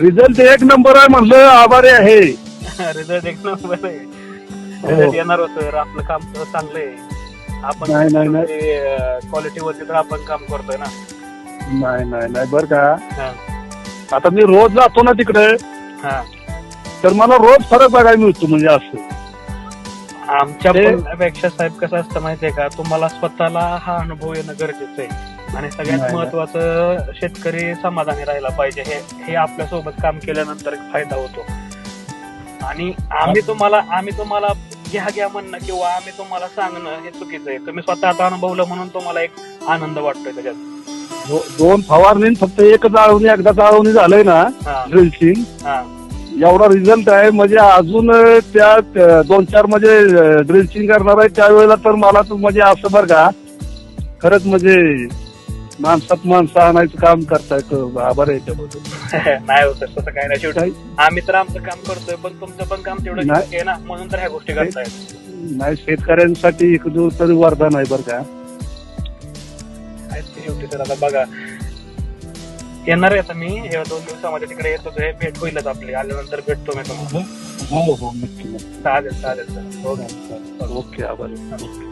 Result एक number आहे म्हणलं आभारी आहे. रिझल्ट एक नंबर आहे. हो. रिझल्ट येणार सर आपलं काम चांगलं आहे आपण नाही, नाही, नाही. क्वालिटी वरती तर आपण काम करतोय ना. नाही नाही नाही बरं का. हा, आता मी रोज जातो ना तिकडे. हा. तर मला रोज फरक बघायला मिळतो म्हणजे असं. आमच्या ते- पेक्षा साहेब कसं असतं माहितीये का? तुम्हाला स्वतःला हा अनुभव येणं गरजेचं आहे. आणि सगळ्यात. महत्वाचं शेतकरी समाधानी राहायला पाहिजे. हे हे आपल्यासोबत काम केल्यानंतर एक फायदा होतो. आणि आम्ही तुम्हाला आम्ही तुम्हाला घ्या घ्या म्हणणं किंवा आम्ही तुम्हाला सांगणं हे चुकीचं आहे. तुम्ही स्वतः आता अनुभवलं म्हणून तुम्हाला एक आनंद वाटतोय त्याच्यात. दो- दोन फवारणी फक्त एकच आळवणी एकदा आळवणी झालंय ना हा. ड्रिलचिंग हा. एवढा रिझल्ट आहे. म्हणजे अजून त्या दोन चार म्हणजे ड्रिलचिंग करणार आहे. त्यावेळेला तर मला तर म्हणजे असं बरं का खरंच म्हणजे माणसात माणसं आणायचं काम करतायत आभार आहे त्याबद्दल नाही होत तसं काय नाही. शेवटी काही आम्ही तर आमचं काम करतोय पण तुमचं पण काम तेवढं नाही. आहे ना म्हणून तर ह्या गोष्टी करतायत नाही शेतकऱ्यांसाठी एक जो तरी वरदान आहे बरं का. आहेत ते शेवटी तर आता बघा. येणार आहे आता मी या दोन दिवसामध्ये तिकडे येतो ते भेट होईलच आपली. आल्यानंतर भेटतो मी तुम्हाला. हो हो नक्की नक्की. चालेल चालेल सर हो ओके आभार आहे.